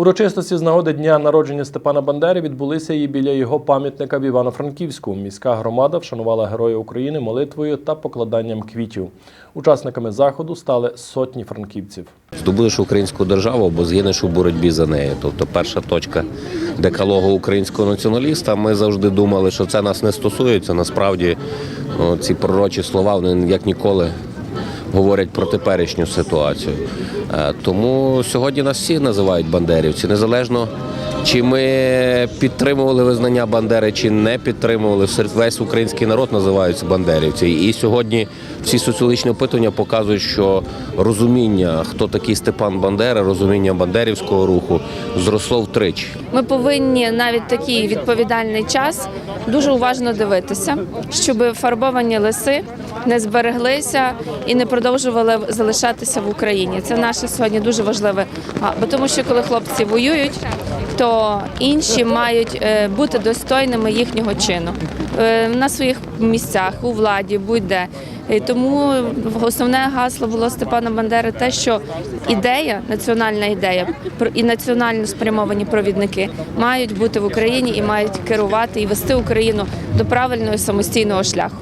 Урочистості з нагоди дня народження Степана Бандери відбулися і біля його пам'ятника в Івано-Франківську. Міська громада вшанувала Героя України молитвою та покладанням квітів. Учасниками заходу стали сотні франківців. Здобудеш українську державу або згинеш у боротьбі за неї. Тобто перша точка декалогу українського націоналіста. Ми завжди думали, що це нас не стосується. Насправді ці пророчі слова вони як ніколи говорять про теперішню ситуацію. Е, Тому сьогодні нас всі називають бандерівці, незалежно. Чи ми підтримували визнання Бандери, чи не підтримували, весь український народ називаються бандерівці. І сьогодні всі соціологічні опитування показують, що розуміння, хто такий Степан Бандера, розуміння бандерівського руху зросло втричі. Ми повинні навіть такий відповідальний час дуже уважно дивитися, щоб фарбовані лиси не збереглися і не продовжували залишатися в Україні. Це наше сьогодні дуже важливе. Бо тому, що коли хлопці воюють, то інші мають е, бути достойними їхнього чину Е, на своїх місцях, у владі, будь-де. Тому основне гасло було Степана Бандери те, що ідея, національна ідея і національно спрямовані провідники мають бути в Україні і мають керувати і вести Україну до правильного самостійного шляху.